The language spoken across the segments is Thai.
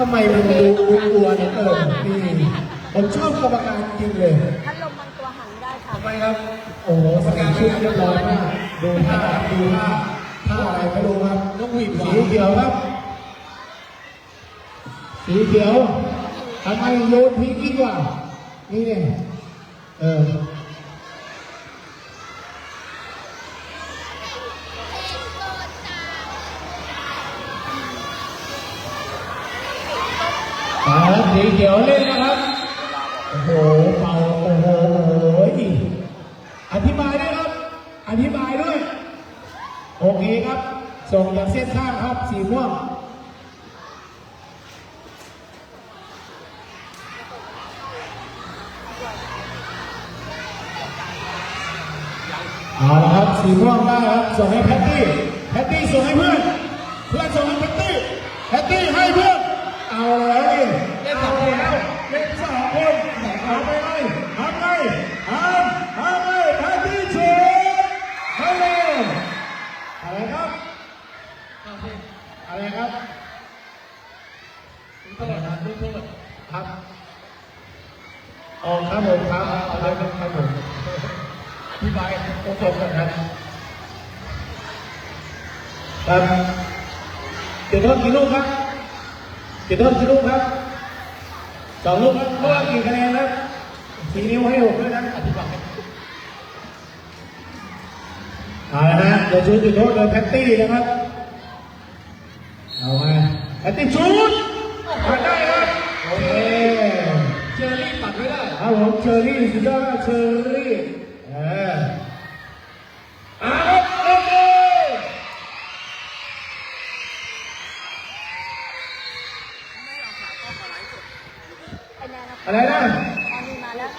ทำไมมันดูกลัวเนี่ยเออนี่ผมชอบกรรมการจริงเลยพัดลมบางตัวหันได้ค่ะทำไมครับ โอ้โหสกัดชุดเรียบร้อยมากดูท่าดูท่าท่าอะไรไม่รู้ครับนกหวีดสีเขียวครับ สีเขียวทำไมโยนพีกิ้งกว่า นี่เนี่ยเออ แล้วสีเขียวเล่นนะครับ โอ้โหเป่าโอ้โหอธิบายด้วยครับ อธิบายด้วย โอเคครับ ส่งจากเส้นข้างครับ สีม่วงเอาละครับสีม่วงได้ครับ ส่งให้แพตตี้ แพตตี้ส่งให้เพื่อน เพื่อนส่งให้แพตตี้ แพตตี้ให้เพื่อน เอาล้วดิเล่นสองคนแล้วเล่นสองคนเอาไปเลยทำไงทำทำไงแพตตี้เชิญฮัลโหลอะไรครับ อะไรครับอะไรนะลูกโทษครับ อ๋อครับผมครับเอาเลยครับผมอธิบายตรงๆกันครับครับจุดโทษกี่ลูกครับเจุดโทษกี่ลูกครับสองลูกครับเมื่อกี่คะแนนครับสี่นิ้วให้หกด้วยนะอธิบายเอาละนะเดี๋ยวชูจุดโทษโดยแพตตี้นะครับเอาไงแพตตี้ชูดมาได้ครับโอเค เจอรี่ปัดไม่ได้ ครับผมเชอรี่สุดยอดมากเชอรี่เออเอาครับโอเคไอ้แนนอะไรนะตอนนี้มาแล้ว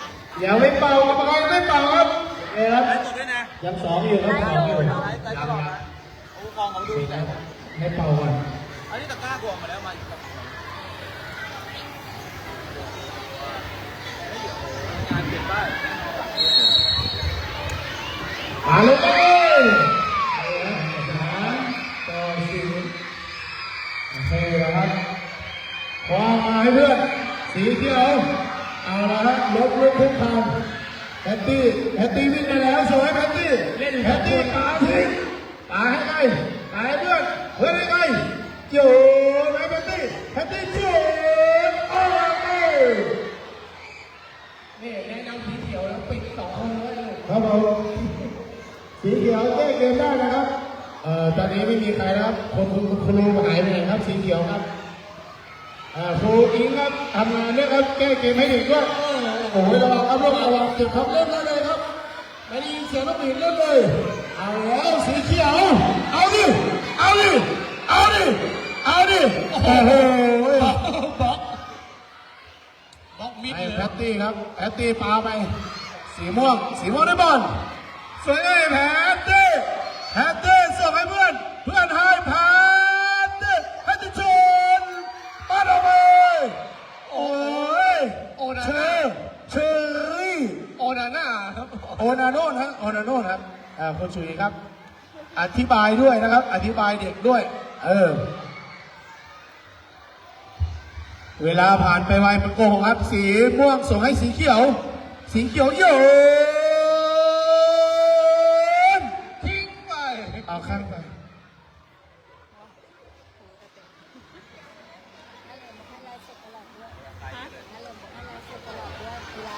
อย่าไม่เป่ากรรมการไม่เป่าครับเอ้ครับไลฟ์สดด้วยนะยังสองอยู่ครับสองอยู่ไลฟ์ไลฟ์ตลอดนะโอ้กองเขาดูแต่ให้เป่าก่อนอันนี้ตะกร้าบวกมาแล้วมา อีกงาลี่ยนได้มาเลยสามต่อสี่โอเคนะครับคว้ามาให้เพื่อน สีเขียว เอาละครับลบลุกคุกคานแพตตี้แพตตี้วิ่งไปแล้วสวยแพตตี้เล่นแพตตี้ปาทิ้งปาให้ใครปาให้เพื่อน เพื่อนให้ใครโยนให้แพตตี้แพตตี้โยนโอ้โห นี่แนะนำสีเขียวแล้วปิดสองคนเลย ครับผมสีเขียวแก้ เกมได้นะครับเอ่อตอนนี้ไม่มีใครนะครับคนคุณครูหายไปไหนครับสีเขียวครับเอ่อครูอิงครับทำงานด้วยครับแก้เกมให้เด็กด้วยโอ้โหระวังครับระวังระวังจุดครับเล่นได้เลยครับไม่ได้ยินเสียงนักบินเล่นเลยเอาแล้วสีเขียวเอาดิเอาดิเอาดิเอาดิโอ้โหบล็อกบล็อกมิดให้เลยแพตตี้ครับแพตตี้ปาไปสีม่วงสีม่วงได้บอล สวยเลยแพตตี้แพตตี้ส่งให้เพื่อน เพื่อนให้แพตตี้แพตตี้ชนปาดออกไปโอ้ยโอนาเชน่าอเชอรี่โอนาน่าครับโอนาโน่นะโอนาโน่ครับอ่าคุณชุยครับ อธิบายด้วยนะครับ อธิบายเด็กด้วย เออ เวลาผ่านไปไวมันโกงครับ สีม่วงส่งให้สีเขียว สีเขียวโยน ทิ้งไป เอาข้างไป ให้เลยให้ไลฟ์สดตลอดด้วยให้เลยให้ไลฟ์สดตลอดด้วยกีฬา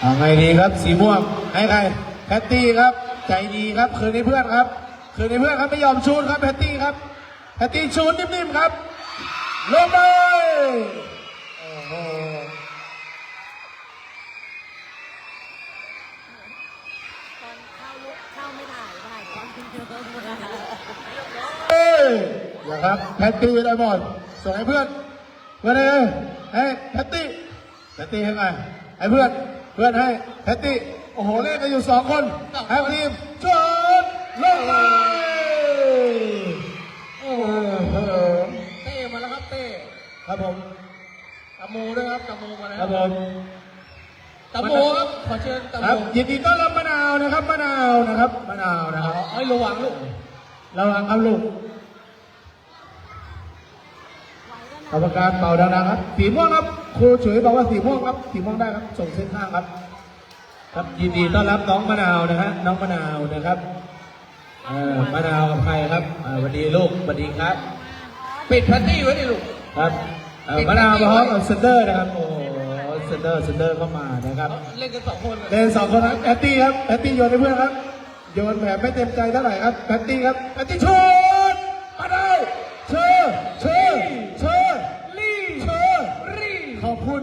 เอา ไงดีครับสีม่วงให้ใครแพตตี้ครับ ใจดีครับ คืนให้เพื่อนครับ คืนให้เพื่อนครับไม่ยอมชูนครับแพตตี้ครับแพตตี้ชูนนิ่มๆครับลงไปโอ้โหนเข้าลุกเข้าไม่ถ่ายนะครับแพตตี้ได้บอลส่งให้เพื่อนเพื่อนให้ให้แพตตี้แพตตี้ให้ไงให้เพื่อน เพื่อนให้แพตตี้โอ้โหเล่นกันอยู่สองคนให้ทีมชนลงไปโอ้โหเต้มาแล้วครับเต้ครับผมตะโมด้วยครับตะโมมาแล้ควรับผมตะโมครับขอเชิญตะคโมรับยินดีต้อนรับมะนาวนะครับมะนาวนะครับมะนาวนะคเอารับเอาระวังลูกระวังครับลูก กรรมการเป่าดังๆครับ สีม่วงครับ ครูฉุยบอกว่าสีม่วงครับ สีม่วงได้ครับ ส่งเส้นข้างครับ ครับยินดีต้อนรับน้องมะนาวนะฮะ น้องมะนาวนะครับเอ่อมะนาวกับใครครับอ่าสวัสดีลูกสวัสดีครับ ปิดแพตตี้ไว้ดิลูก ครับเอ่อมะนาวมาพร้อมกับเซนเดอร์นะครับ โอ้โหเซนเดอร์เซนเดอร์เข้ามานะครับ เล่นกันสองคนเลยเล่นสองคนครับแพตตี้ครับแพตตี้โยนให้เพื่อนครับ โยนแบบไม่เต็มใจเท่าไหร่ครับแพตตี้ครับแพตตี้ชนมาได้เชิญเชิญเชิญ ลี่ เชิญ รี ขอบคุณ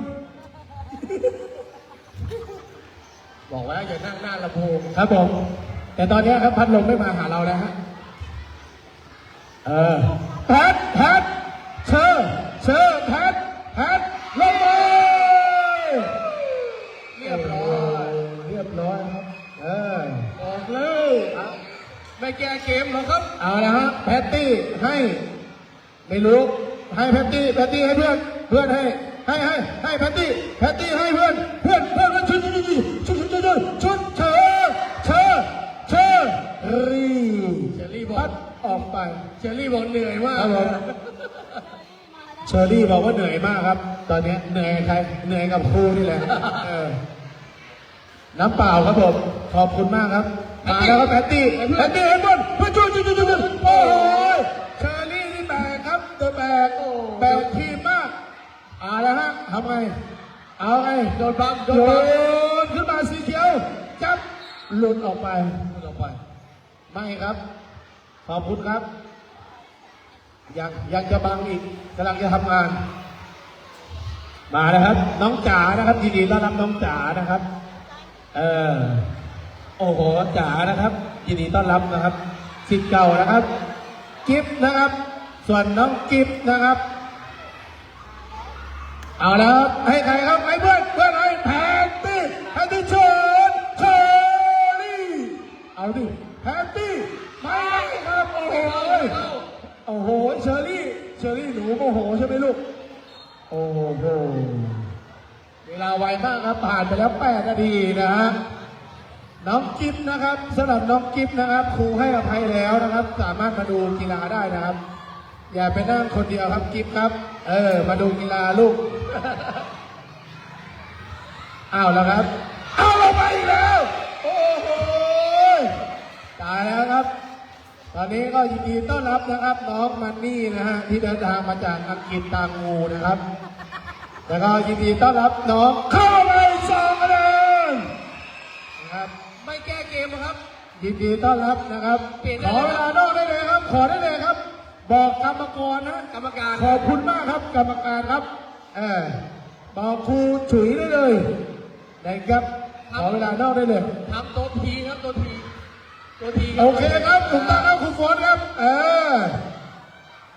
บอกว่าอย่านั่งหน้าลำโพงครับผม แต่ตอนนี้ครับพัดลมไม่มาหาเราแล้วฮะเออพทแพทเชิญเชิญแพทแพทลงไปเรียบร้อยเรียบร้อยครับเออบอกเลยไม่แก้เกมหรอกครับ เอาละฮะแพตตี้ให้ไม่รู้ให้แพตตี้แพตตี้ให้เพื่อนเพื่อนให้ให้ให้ให้แพตตี้แพตตี้ให้เพื่อนเพื่อนเพื่อนเพื่อนชุดชุดชุด ชุดชุดชุดชุดเชิญเชิญเชิญรีเชอรี่บอกพัดออกไปเชอรี่บอกเหนื่อยมากครับผมเชอรี่บอกว่าเหนื่อยมากครับ ตอนนี้เหนื่อยกับใครเหนื่อยกับครูนี่แหละเออน้ำเปล่าครับผมขอบคุณมากครับมาแล้วครับแพตตี้แพตตี้ให้เพื่อนเพื่อนช่วยช่วยช่วยช่วยโอ้โหเชอรี่นี่แบกครับตัวแบกแบกทีมมากเอาละฮะทำไง เอาไงโดนบังโดโยนบังนขึ้นมาสีเขียวจับหลุดออกไปพูดออกไป ไม่ครับ ขอบคุณครับ ยังยังจะบังอีกกำลังจะทำงาน มาแล้วครับ น้องจ๋านะครับยินดีต้อนรับน้องจ๋านะครับ เออโอ้โหจ๋านะครับยินดีต้อนรับนะครับสิทธิ์เก่านะครับ กิฟต์นะครับ ส่วนน้องกิฟต์นะครับ เอาแล้วครับให้ใครครับให้เพื่อนเพื่อนให้แพนตี้แพนตี้เชิญเชอรี่เอาดิแพนตี้ไม่ครับโอ้โหโอ้โหเชอรี่เชอรี่หนูโมโหใช่ไหมลูกโอ้โหเวลาไวมากครับผ่านไปแล้วแปดนาทีนะฮะน้องกิฟต์นะครับสำหรับน้องกิฟต์นะครับครูให้อภัยแล้วนะครับ สามารถมาดูกีฬาได้นะครับ อย่าไปนั่งคนเดียวครับกิฟต์ครับ เออ มาดูกีฬาลูกอ้าวแล้วครับเอาลงไปอีกแล้ว โอ้โหตายแล้วครับ ตอนนี้ก็ยินดีต้อนรับนะครับ น้องมันนี่นะฮะที่เดินทางมาจากอังกฤษตามงูนะครับ แล้วก็ยินดีต้อนรับน้องเข้าไปสองคะแนนนะครับ ไม่แก้เกมหรอกครับ ยินดีต้อนรับนะครับเปลี่ยนขได้อเลยเวลานอกได้เลยครับ ขอได้เลยครับ บอกกรรมกรนะกรรมการขอบคุณมากครับ กรรมการครับเออบอกครูฉุยได้เลยนะครับขอเวลานอกได้เลยทำตัวทีครับตัวทีตัวทีโอเคครับถูกต้องครับครูโฟนครับ เออ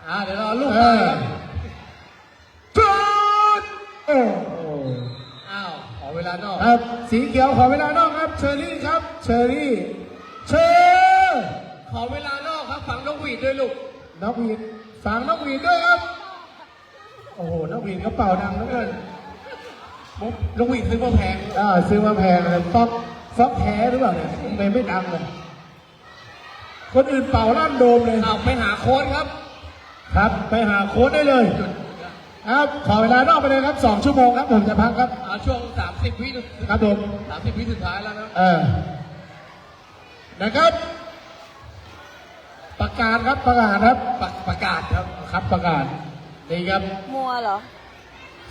อ่าเดี๋ยวรอลูกเอมาอครับจุดโอ้โหอ้าวขอเวลานอกครับ สีเขียวขอเวลานอกครับ เชอรี่ครับ เชอรี่ เชอขอเวลานอกครับฝังนกหวีดด้วยลูก นกหวีดฝังนกหวีดด้วยครับ โอ้โหนกหวีดกระเป๋าดังเหลือเกินมุกนกหวีดซื้อมาแพงอ่าซื้อมาแพงเลยฟอกฟอกแท้หรือเปล่าเนี่ยทำไมไม่ดังเลยคนอื่นเป่าลั่นโดมเลยอ้าวไปหาโค้ดครับ ครับ ไปหาโค้ดได้เลยครับขอเวลานอกไปเลยครับสองชั่วโมงครับผมจะพักครับเอาช่วง30วิครับผม30วิสุดท้ายแล้วนะเออนะครับ ประกาศครับประกาศครับประประกาศครับครับประกาศนี่ครับมัวเหรอ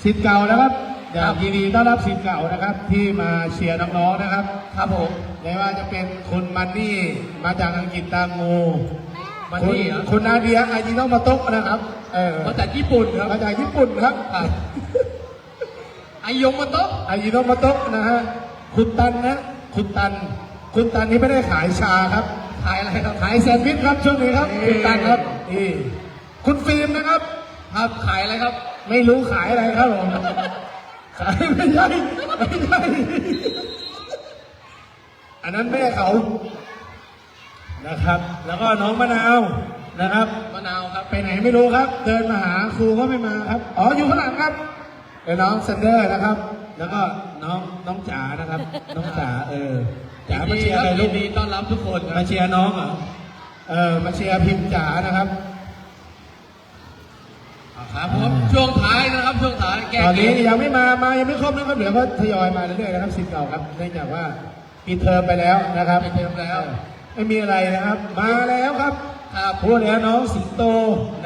สิทธิ์เก่านะครับอยากยินดีต้อนรับสิทธิ์เก่านะครับ ที่มาเชียร์น้องๆนะครับ ครับผมไม่ว่าจะเป็นคุณมันนี่มาจากอังกฤษตามงูมันคุณนี่เหรอคุณนาเดียอายิโนมาโตะนะครับเออมาจากญี่ปุ่นครับมาจากญี่ปุ่นครับครับไอยงมาโต๊ะอายิโนมาโตะนะฮะคุณตันนะคุณตัน คุณตันนี่ไม่ได้ขายชาครับ ขายอะไรครับ ขายแซนด์วิชครับช่วงนี้ครับนี่ คุณตันครับนี่คุณฟิล์มนะครับ ครับขายอะไรครับ ไม่รู้ขายอะไรครับผมขายไม่ใช่ไม่ใช่อันนั้นแม่เขานะครับ แล้วก็น้องมะนาวนะครับ มะนาวครับ ไปไหนไม่รู้ครับ เดินมาหาครูก็ไม่มาครับ อ๋ออยู่ข้างหลังครับเป็นน้องเซนเดอร์นะครับ แล้วก็น้องน้องจ๋านะครับ น้องจ๋าเออ จ๋ามาเชียร์อะไรลูยิกนดีต้อนรับทุกคนคมารับเชียร์น้องเหรอเออมาเชียร์พิมพ์จ๋านะครับอะคครับผมช่วงท้ายนะครับช่วงท้ายแก้ตอนเกนี้มยังไม่มามายังไม่ครบนะครับเดี๋ยวก็ทยอยมาเรื่อยๆนะครับสิบเก่าครับเนื่องจากว่าปิดเทอมไปแล้วนะครับปิดเทอมแล้ว ไม่มีอะไรนะครับ มาแล้วครับครับพูดแล้วน้องสิงโต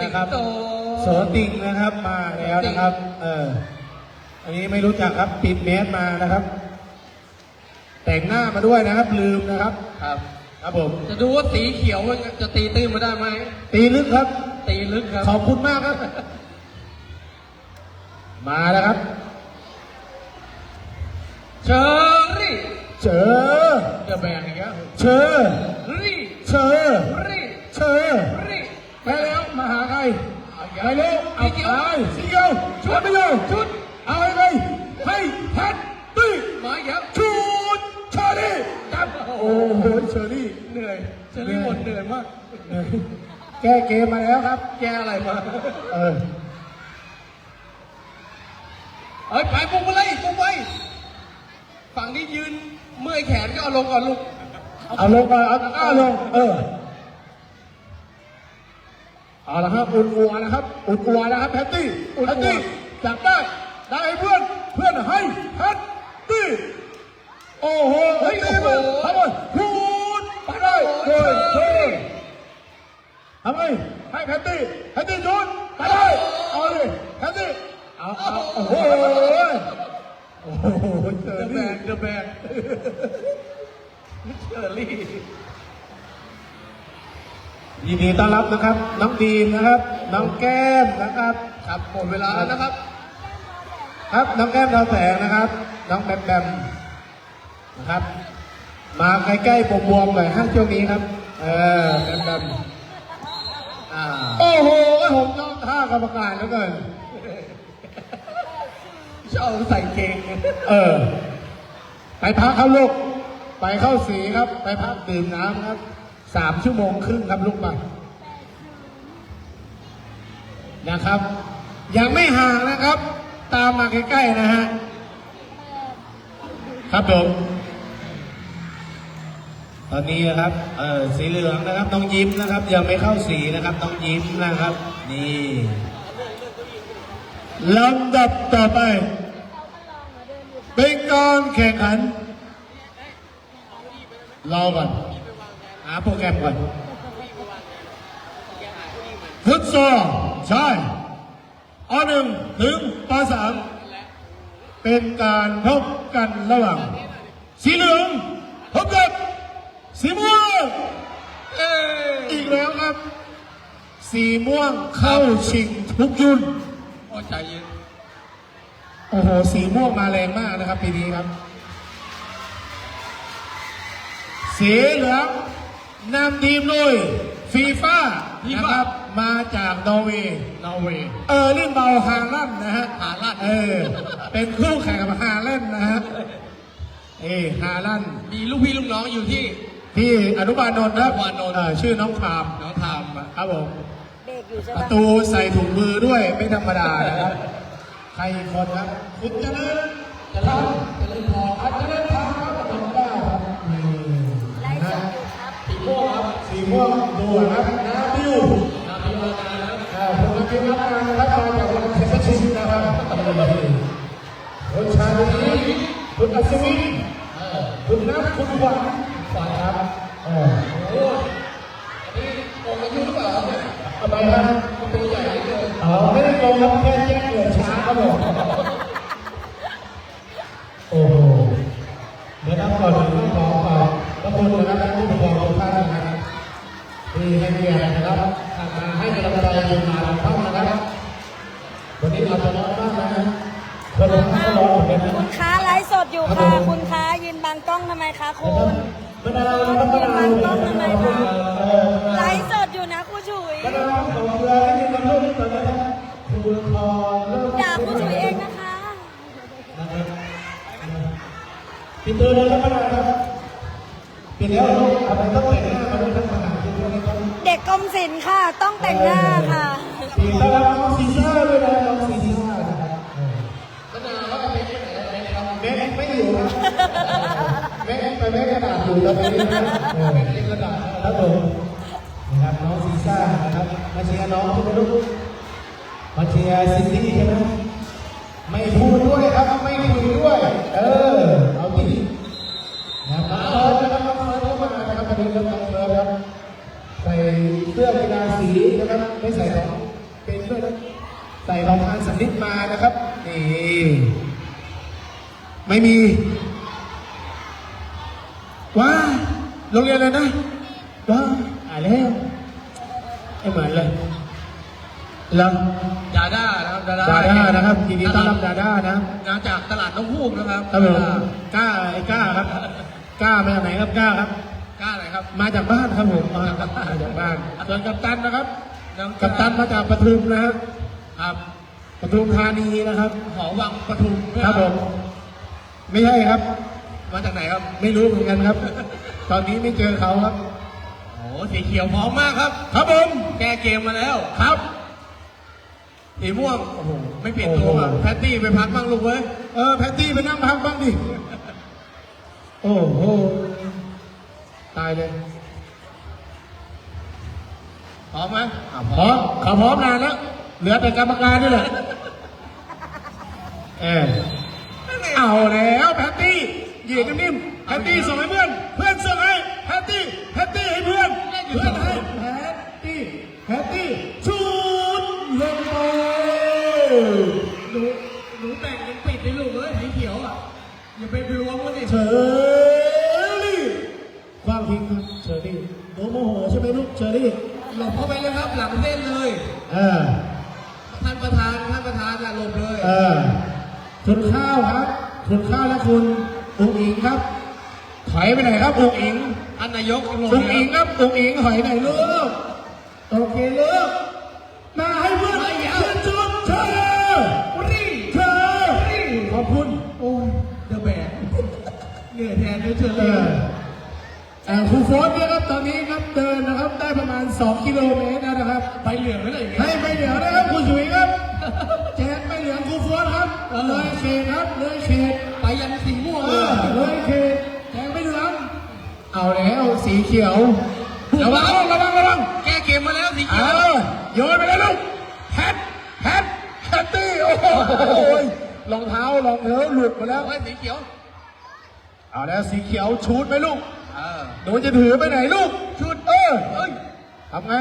นะครับสิงโตโสติงนะครับมาแล้วนะครับ เอออันนี้ไม่รู้จักครับปิดเมสมานะครับ แต่งหน้ามาด้วยนะครับ ลืมนะครับ ครับ ครับผม จะดูว่าสีเขียวมันจะตีตื้นมาได้ไหม ตีลึกครับ ตีลึกครับ ขอบคุณมากครับ มาแล้วครับ เชอรี่ เจอเดอะแบงอีกแล้วเชอรี่ เชอรี่ เชอรี่ไปแล้วมาหาใครไปเร็วเอาสีเขียวไปสีเขียวชุดไปเลยชุด เอาให้ใครให้แพท ตี้มาอีกแล้วชุดเชอรี่จับโอ้โหเชอรี่เหนื่อยเชอรี่หมดเหนื่อยมาก แก้เกมมาแล้วครับ แกอะไรมา เออเอ้ยไปปุ้งไปเลยปุ้งไปฝั่งนี้ยืนเมื่อยแขนก็เอาลงก่อนลูกเอาลงก่อนเอาตะกร้าลง เออเอาละครับอุ่นอัวนะครับอุ่นอัวนะครับแพตตี้แพตตี้จับได้ได้ให้เพื่อนเพื่อนให้แพตตี้ โอ้โหเฮ้ยตีมันทำไมพูดไปได้เลยเฮ้ยทำไมให้แพตตี้แพตตี้ชุดไปได้เอาเลยแพตตี้เอาเอาโอ้โหโอ้โหเจอเดอะแบนี่งเดอะแบงเชอรี่ยินดีต้อนรับนะครับ น้องดีมนะครับ น้องแก้มนะครับครับหมดเวลาแล้วนะครับ ครับน้องแก้มดาวแสงนะครับ น้องแบมแบม นะครับ มาใกล้ๆบวมๆหน่อยห้างช่วงนี้ครับ เออแบมแบมอ่าโอ้โหผมชอบท่ากรรมการเหลือเกินชอบใส่เกงเออ ไปพักครับลูก ไปเข้าสีครับ ไปพักดื่มน้ำครับสามชั่วโมงครึ่งครับลูกไปนะครับยังไม่ห่างนะครับ ตามมาใกล้ๆนะฮะ ครับผม ตอนนี้นะครับเออสีเหลืองนะครับต้องยิ้มนะครับ ยังไม่เข้าสีนะครับต้องยิ้มนะครับ นี่ลำดับต่อไป เป็นการแข่งขันรอก่อนหาโปรแกรมก่อนฟุตซอลใช่อหนึ่งถึงปสามเป็นการพบกันระหว่างสีเหลืองพบกับ สีม่วงเอ้ยอีกแล้วครับ สีม่วงเข้าชิงทุกยุ่นโอ้ใจเย็นโอ้โหสีม่วงมาแรงมากนะครับปีนี้ครับ สีเหลืองนำทีมโดยฟีฟ่านะครับมาจากนอร์เวย์นอร์เวย์เออร์ลิงเบาฮาลันด์นะฮะฮาลันด์เออ เป็นคู่แข่งกับฮาลันด์นะฮะเออฮาลันด์มีลูกพี่ลูกน้องอยู่ที่ ที่อนุบาลนนท์ครับอนุบาลนนท์ เออชื่อน้องพามน้องทามอะครับผมเบรกอยู่ใช่ประปะตูใส่ถุงมือด้วยไม่ธรรมดานะครับ ใครอีกคนครับ คุณเจริญเจริญเจริญพรอัจเจริญธรรมครับประตูเก้าครับนี่ไล่นะสฮะดอยู่ครับสีม่วงครับสีม่วงดูนะครับนาบิวนาพิวนานะครับอ่าผมมากินรับงานนะครับมาจากวันเทปชินนะครับคนชาลีคุณอัศวินเออคุณนัทคุณหวัง ทำไมครับตัวใหญ่เหลือเกินอ๋อไม่ได้โกงครับแค่แจ้งเกิดช้าครับผมโอ้โหเดี๋ยวนะครับก่อนอื่นต้องขอขอบพระคุณนะครับท่านผู้ปกครองทุกท่านนะครับที่ให้เกียรตินะครับมาให้กำลังใจทีมงานของท่านนะครับ วันนี้อาจจะน้อยมากนะคนลงท่านก็รอเหมือนกันนะคุณค้าไลฟ์สดอยู่ค่ะ คุณค้ายืนบังกล้องทำไมคะคุณมะนาวนะครับมะนาวยืนบังกล้องทำไมคะเออไลฟ์สด คุณทองเริ่มด่าครูฉุยเองนะคะนะครับปิดตัวเลยครับมะนาวครับปิดแล้วลูกเอาไปต้องแต่งหน้ามาด้วยทั้งมหาวิทยาลัยครับเด็กกรมศิลป์ค่ะ ต้องแต่งหน้าค่ะปิดแล้วน้องซีซ่าด้วยนะน้องซีซ่านะครับเออมะนาวแล้วก็เป็นที่ไหนอะไรนะครับแม่ไม่อยู่นะแม่ไปแม่กระดาษอยู่ตอนนี้นะเออเป็นระดับครับผมนะครับน้องซีซ่านะครับมาเชียร์น้องทุกคนลูก มาเชียร์ซินดี้ใช่ไหมไม่พูดด้วยครับไม่คุยด้วย เออ เอาที่นะครับเฟิร์สนะครับเฟิร์สเข้ามานะครับประเด็นเรื่องของเฟิร์สครับใส่เสื้อกีฬาสีนะครับไม่ใส่ของเป็นด้วยนะใส่รองเท้าสันนิษมานะครับนี่ไม่มีว้าโรงเรียนอะไรนะว้าอ่านแล้วไอ้เหมือนเลย แล้วดาด้านะครับดาดาด้านะครับยินดีต้อนรับดาด้านะงานจากตลาดน้องฮูกนะครับครับผมกล้าไอ้กล้าครับกล้ามาจากไหนครับกล้าครับกล้าอะไรครับ มาจากบ้านครับผมมาจากบ้านมาจากบ้านส่วนกัปตันนะครับน้ำกัปตันมาจากปทุมนะครับครับปทุมธานีนะครับหอวังปทุมครับผมไม่ใช่ครับ มาจากไหนครับ ไม่รู้เหมือนกันครับ ตอนนี้ไม่เจอเขาครับโอ้สีเขียวพร้อมมากครับ ครับผมแก้เกมมาแล้วครับ สีม่วงโอ้โหไม่เปลี่ยนตัวอะโอ้โหแพตตี้ไปพักบ้างลูกเว้ยเออแพตตี้ไปนั่งพักบ้างดิโอ้โหตายเลยพร้อมไหมอะพร้อมเขาพร้อมนานแล้วเหลือแต่กรรมการนี่แหละเออเอาแล้วแพตตี้เหยียดนิ่มๆแพตตี้ส่งให้เพื่อนเพื่อน เชอรี่ความทิ้งครับเชอรี่โมโมโหใช่ไหมลูกเชอรี่หลบเข้าไปเลยครับ หลังเส้นเลย เออท่านประธานท่านประธานอย่าหลบเลยเออคุณข้าวครับคุณข้าวและคุณอุ๋งอิงครับถอยไปไหนครับอุ๋งอิงท่านนายกหลบอุ๋งเลอิยงครับอุ๋งอิงถอยไหนลูกโอเคลูก แทนด้วยเชอเอรี่อเอ่อครูโฟสเนี่ยครับตอนนี้ครับเดินนะครับได้ประมาณ 2 กิโลเมตรแล้วนะครับ ไปเหลืองแล้วอย่างเงี้ยให้ไม่เหลืองนะครับคุณฉุยครับแจกไม่เหลืองครูโฟสครับเออเลยเขตครับเลยเขตไปยันสีม่วงเอเลอยเลยเขตแจกไม่เหลืองเอาแล้วสีเขียวระวังระวังระวังแก้เกมมาแล้วสีเอเขียวอโยนไปเลยลูกแฮตแฮตแฮตตี้โอ้โหรองเท้ารองเท้าหลุดมาแล้วโอ้ยสีเขียว เอาแล้วสีเขียวชูดไหมลูกเออหนูจะถือไปไหนลูกชุดเออเฮ้ยทำไง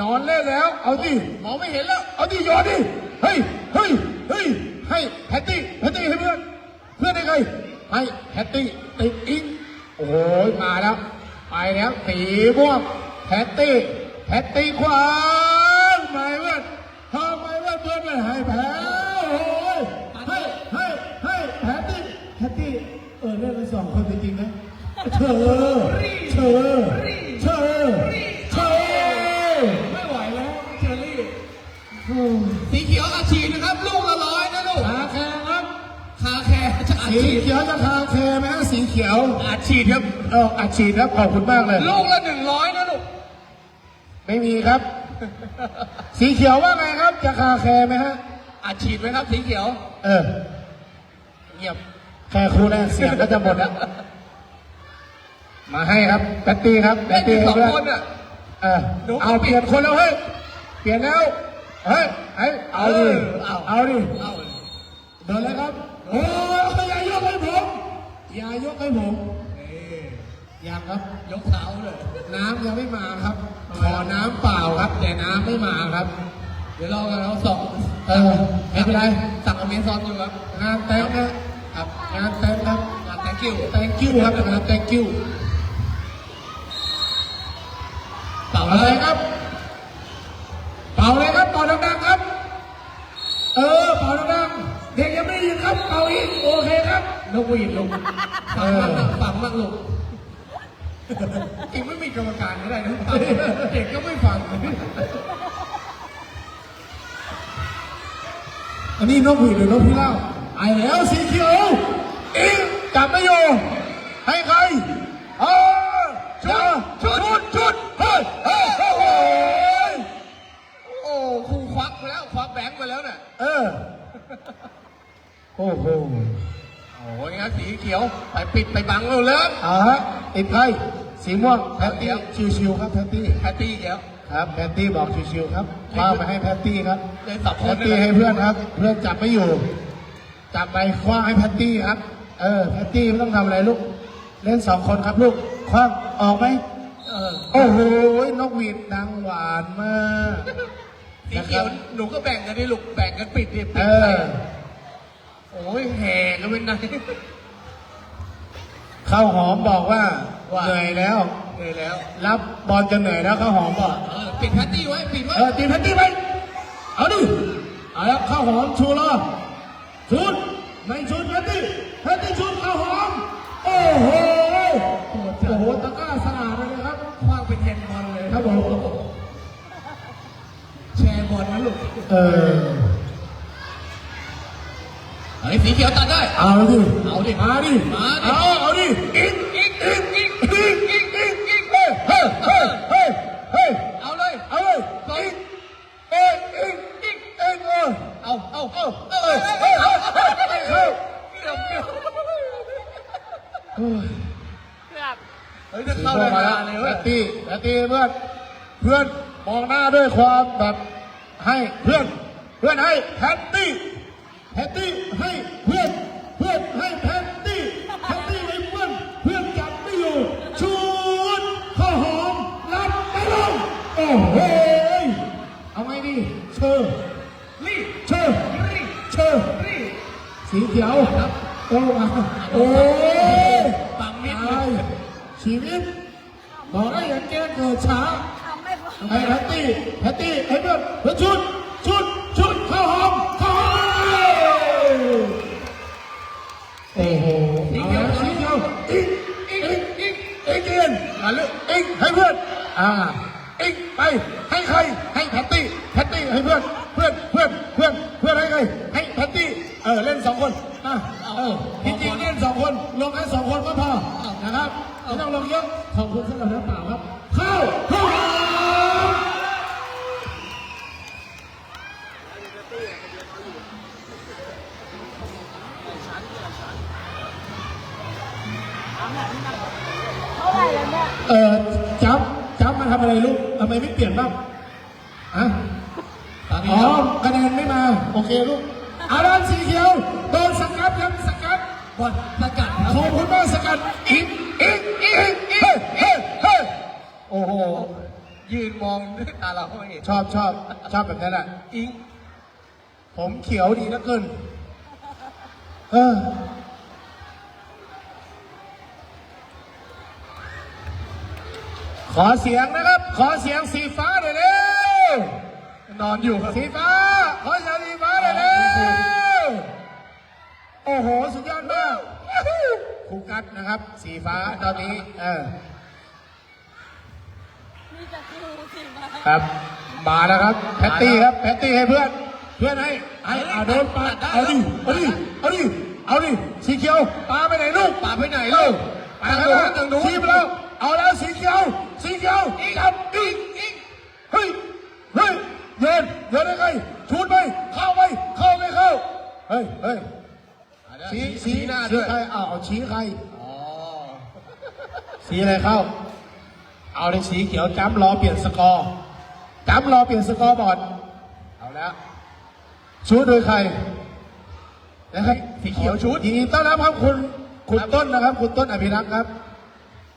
นอนเล่นแล้ว เอาดิมองไม่เห็นแล้ว เอาดิโยนดิเฮ้ยเฮ้ยเฮ้ยให้แพตตี้แพตตี้ให้เพื่อนเพื่อนได้ไงให้แพตตี้ติดอิงโอ้ยมาแล้ว ไปแล้วสีม่วงแพตตี้แพตตี้ขวางไม่เพื่อนทำไมเพื่อนเพื่อนไม่ให้ เธอเธอเธอเธอไม่ไหวแล้วเชอรี่สีเขียวอาชีนะครับ ลูกละร้อยนะลูกขาแข็งครับคาแคร์จะอาสีชีเขียวจะคาแคร์ไหมฮะสีเขียวอาชีครับเอออัดฉีดครับขอบคุณมากเลย ลูกละหนึ่งร้อยนะลูกไม่มีครับ สีเขียวว่าไงครับ จะคาแคร์ไหมฮะ อาชีพไหมครับสีเขียวเออ เงียบ แค่ครูแรกเสียงก็จะหมดแล้ว มาให้ครับแบตตี้ครับแบเล่ตนอตี้ยู่สองด้วยคนอะเออหนูก็เอาเปลี่ยนคนแล้วเฮ้ยเปลี่ยนแล้วเฮ้ยเฮ้ยเอาดิเอาเอาดิเอาเดินเลยครับโอ้ยอย่ายกให้ผมอย่ายกให้ผมเอ้ยยังครับยกเท้าเลย น้ำยังไม่มาครับขอน้ำเปล่าครับ แต่น้ำไม่มาครับ เดี๋ยวรอกันเราสองเออไม่เป็นไรสั่งอเมซอนอยู่ครับงานแต่งนะครับงานแต่งครับงาน thank you thank you ครับงาน thank you เป่า เป่าเลเลยยครับ เป่าเลยครับเป่าดังๆครับ เออเป่าดังๆเด็กยังไม่ได้ยินครับเป่าอีกโอเคครับนกหวีดลงเอฝังอมากฝังมากลงจริงไม่มีกรรมการก็ได้นะฝังเด็กก็ไม่ฟังอันนี้นกหวีดหรือนกพิราบไอ้แล้วสีเขียวอิงจับไม่อยู่ให้ใครเออ ครูควักไปแล้วควักแบงค์ไปแล้วเนี่ยเออ โอ้โห โอ้ยงั้นสีเขียว ไปปิดไปบังเราเลยอ่าฮะติดใครสีม่วงแพตตี้ชิวๆครับแพตตี้แพตตี้เขียวเครับแพตตี้บอกชิวๆครับคว้างไปให้แพตตี้ครับเล่นสับแพคนตตี้ให้เพื่อนครับ เพื่อนจับไม่อยู่จับไปคว้างให้แพตตี้ครับ เออแพตตี้ไม่ต้องทำอะไรลูก เล่นสองคนครับลูกคว้างออกไหม เออ โอ้โห นกหวีดดังหวานมาก สีเขียวหนูก็แบ่งกันดิลูกแบ่งกันปิดดิปิเอดใส่อ โอ้ยแห่กันเป็นไง ข้าวหอมบอกว่าว่า เหนื่อยแล้ว เหนื่อยแล้วรับบอลจะเหนื่อยแล้วข้าวหอมบอกเออปิดแพตตี้ไว้ปิดไว้เออตีแพตตี้ไปเอาดิเอาละข้าวหอมชูรอบชุดไม่ชุดแพตตี้แพตตี้ชุดข้าวหอม โอ้โห โอ้โหตะกร้าสะอาดเลยนะครับ คว้างเป็นเทนบอลเลย ครับผม แชร์บอลนะลูก เออเฮ้ยสีเขียวตัดได้ เอาดิเอาดิมาดิมาดิเอาเอาดิอีกอีกอีกอีกอีกอีกอีกอีกเฮ้ยเฮ้ยเฮ้ยเฮ้ยเฮ้ยเอาเลยเอาเลยอีกเอ้ยอีกอีกเอ้ยเออเอาเอาเอาเอ้ยเอ้ยเอ้ยเอ้ยเอ้ยเอ้ยเกือบเกือบเฮ้ยเกือบเฮ้ยจะเข้าเข้าเลเลยยมามาแล้วเลยแพเว้ยตตี้แพตตี้เพื่อนเพื่อนมองหน้าด้วยความแบบให้เพื่อน เพื่อนให้แพตตี้แพตตี้ให้เพื่อน เพื่อนให้แพตตี้แพตตี้ให้เพื่อน เพื่อนจับไม่อยู่ชูดข้าวหอมรับไม่ลงโอ้โหเอาไงดีเชิญรีบเชิญรีบเชิญรีบสีเขียวครับโอ้มาโอ้ยปังมิดตายชีวิตบอกได้อย่างแกเกิดช้าทำไม่พอไอ้แพตตี้แพตตี้ให้เพื่อนเพื่อนชุดชุดชุดข้าวหอมข้าวหอมโอ้โหเอาแล้วสีเขียวอีกอีกอีกอีกอีกเกียนมาเลยอีกให้เพื่อนอ่าอีกไปให้ใครให้แพตตี้แพตตี้ ให้เพื่อนเพื่อนเพื่อนเพื่อนเพื่อนให้ใครให้แพตตี้เออเล่นสองคนอะเออจริงๆเล่นสองคนลงแค่สองคนก็พอนะครับไม่ต้องลงเยอะขอบคุณสำหรับน้ำเปล่าครับเข้าเข้าหอมเท่าไหร่แล้วเนี่ยเออจับจับมาทำอะไรลูกทำไมไม่เปลี่ยนบ้างอะตอนนี้อ๋อ ครับคะแนนไม่มาโอเคลูกเอาด้านสีเขียวโดนสกัดครับสกัดบอลสกัดครับขอบคุณมากสกัดอีกอีกอีกเฮ้ยเฮ้ยเฮ้ยโอ้โหยืนมองด้วยตาเราไม่เห็นชอบชอบชอบแบบนั้นอะอิงผมเขียวดีเหลือเกินเออขอเสียงนะครับ ขอเสียงสีฟ้าหน่อยเร็ว นอนอยู่ครับสีฟ้าขอเสียงสีฟ้าหน่อยเร็วโอ้โห สุดยอดมากครูกัดนะครับ สีฟ้าตอนนี้ เออ มีแต่ครูสิมาครับ มาแล้วครับ แพตตี้ครับ แพตตี้ให้เพื่อน เพื่อนให้ให้เอาโดนปาดเอาดิ เอาดิ เอาดิ เอาดิ สีเขียวปาไปไหนลูกป่าไปไหนลูกไปแล้วนะทางนู้นชี้ไปแล้ว เอาแล้วสีเขียว สีเขียวจับอีกอีกเฮ้ยเฮ้ยเยินเยินได้ไงชูดไปเข้าไปเข้าไม่เข้าเฮ้ยเฮ้ยชี้ชี้ชี้หน้าชี้ด้วยใครเอาเอาชี้ใครอ๋อสีอะไรเข้า เอาเลยสีเขียวจ้ำรอเปลี่ยนสกอร์จ้ำรอเปลี่ยนสกอร์บอร์ดเอาแล้วชูดโดยใครนะครับสีเขียวชุดยินดีต้อนรับครับคุณคุณต้นนะครับ คุณต้นอภิรักษ์ครับ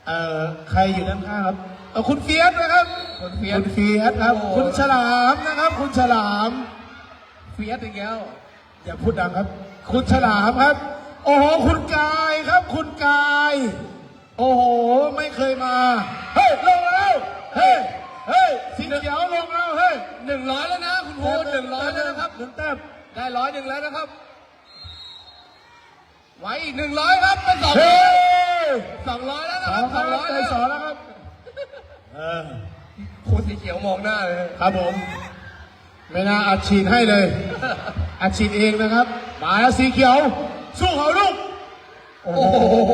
เอ่อใครอยู่ด้านข้างครับเออคุณเฟียสนะครับ คุณเฟียสคุณเฟียสครับ โอ้คุณฉลามนะครับ คุณฉลาม เฟียสอีกแล้วอย่าพูดดังครับ คุณฉลามครับ โอ้โห คุณกายครับ คุณกาย โอ้โห ไม่เคยมา เฮ้ย ลงแล้ว เฮ้ย เฮ้ย สีเขียวลงแล้ว เฮ้ยหนึ่งร้อยแล้วนะคุณโฮหนึ่งร้อยแล้วนะครับ หนึ่งแต้ม ได้ร้อยหนึ่งแล้วนะครับ ไว้อีกหนึ่งร้อยครับ เป็นสองเฮ้ยสองร้อยแล้วนะสคอรับงสองร้อยได้แล้วสองแล้วครับ เออ คุณสีเขียวมองหน้าเลย ครับผม ไม่น่าอัดฉีดให้เลย อัดฉีดเองนะครับ มาแล้วสีเขียว สู้เขาลูก โอ้โอ้โหโห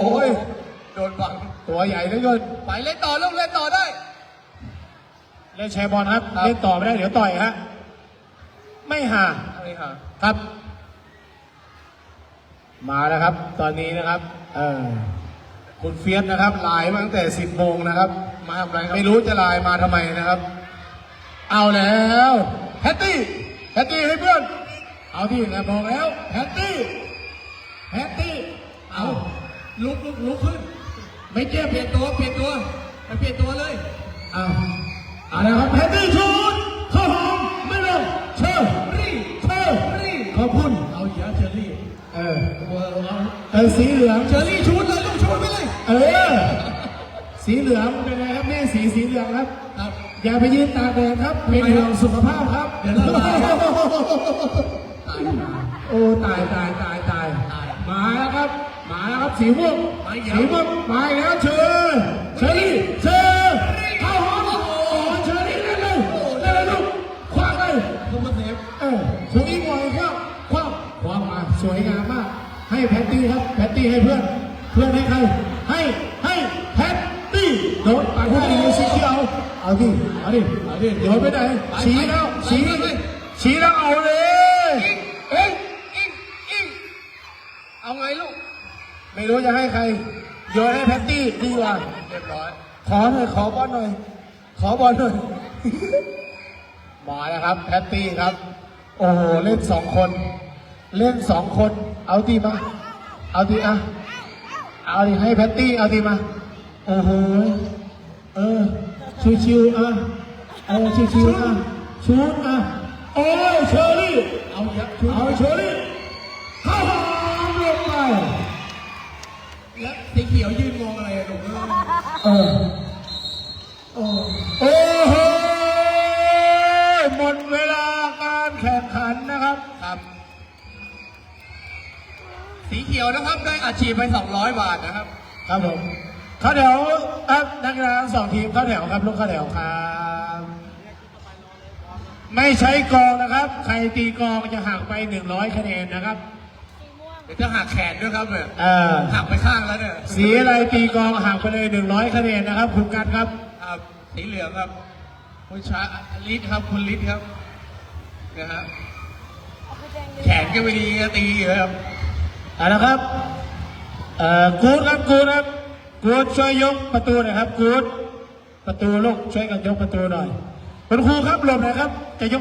โดนบัง ตัวใหญ่เหลือเกินไปเล่นต่อลูกเล่นต่อได้ เล่นแชร์บอลครับ ครับ เล่นต่อไม่ได้เดี๋ยวต่อยฮะ ไม่ห่าเอาเลยค่ะครับ มาแล้วครับ ตอนนี้นะครับ เออ คุณเฟียสนะครับไลน์มาตั้งแต่สิบโมงนะครับ มาทำอะไรครับไม่รู้จะไลน์มาทำไมนะครับ เอาแล้วแพตตี้แพตตี้ให้เพื่อน เอาที่แล้วบอกแล้วแพตตี้แพตตี้เอาลุกลุกลุกขึ้น ไม่เจ็บเปลี่ยนตัวเปลี่ยนตัวไปเปลี่ยนตัวเลยเอาเอาละครับแพตตี้ชูดเข้าหอมไม่ลงเชิญรีเชิญรีขอบคุณเอาเยอะเชอรี่เออเออเอาสีเหลืองเชอรี่ชูดเลย เลยเออ สีเหลืองเป็นไงครับแม่สีสีเหลืองครับ ครับ อย่าไปยืนตากแดดครับเป็นห่วงสุขภาพครับเดี๋ยวละลาย ตายโอ้ตายตายตายตายตาย มาแล้วครับ มาแล้วครับสีม่วงมาอีกแล้ว สีม่วงมาอีกแล้วเชิญเชอรี่เชิญเข้าหอมโอ้เชอรี่เล่นเลยเล่นเลยลูกคว้างเลย เข้ามาเซฟเออชูอีกหน่อยครับคว้างคว้างมาสวยงามมาก ให้แพตตี้ครับ แพตตี้ให้เพื่อน เพื่อนให้ใครให้ให้แพตตี้ โดนไปผู้ดีสีเขียวเอาดิเอาดิเอาดิโดนไปไหนชี้แล้วชี้ชี้แล้วเอาเลยเอ้ยอิงอิงเอาไงลูกไม่รู้จะให้ใครโยนให้แพตตี้ดีกว่าเรียบร้อยขอหน่อยขอบอลหน่อย ขอบอลหน่อยมาแล้วครับแพตตี้ครับ โอ้โหเล่นสองคน เล่นสองคน เอาดีมา เอาดีอะ เอาดีให้แพตตี้เอาดีมา โอ้โหเออชิวๆอะเออชิวๆอะชูดอะโอ้ยเชอรี่เอาเยอะชูดเอาเชอรี่เข้าหอมลงไปแล้วสีเขียวยืนมองอะไรอะลูกเออโอ้โอ้โหหมดเวลาการแข่งขันนะครับครับสีเขียวนะครับได้อาชีพไป200 บาทนะครับ ครับผม เข้าแถวครับนักกีฬาทั้งสองทีมเข้าแถวครับลูกเข้าแถวครับ ไม่ใช้กองนะครับ ใครตีกองจะหักไป100คะแนนนะครับสีม่วงเดี๋ยวจะหักแขนด้วยครับเนี่ยเออหักไปข้างแล้วเนี่ยสีอะไรตีกองหักไปเลย100คะแนนนะครับ คุณกันครับครับสีเหลืองครับ คุณชาลิศครับคุณลิศครับนะฮะเอาไปแดงเลยแขนก็ไม่ดีก็ตีอยู่ครับเอาละครับเอ่อกูดครับกูดครับ กูดช่วยยกประตูหน่อยครับกูดประตูลูกช่วยกันยกประตูหน่อยคุณครูครับหลบหน่อยครับ จะยก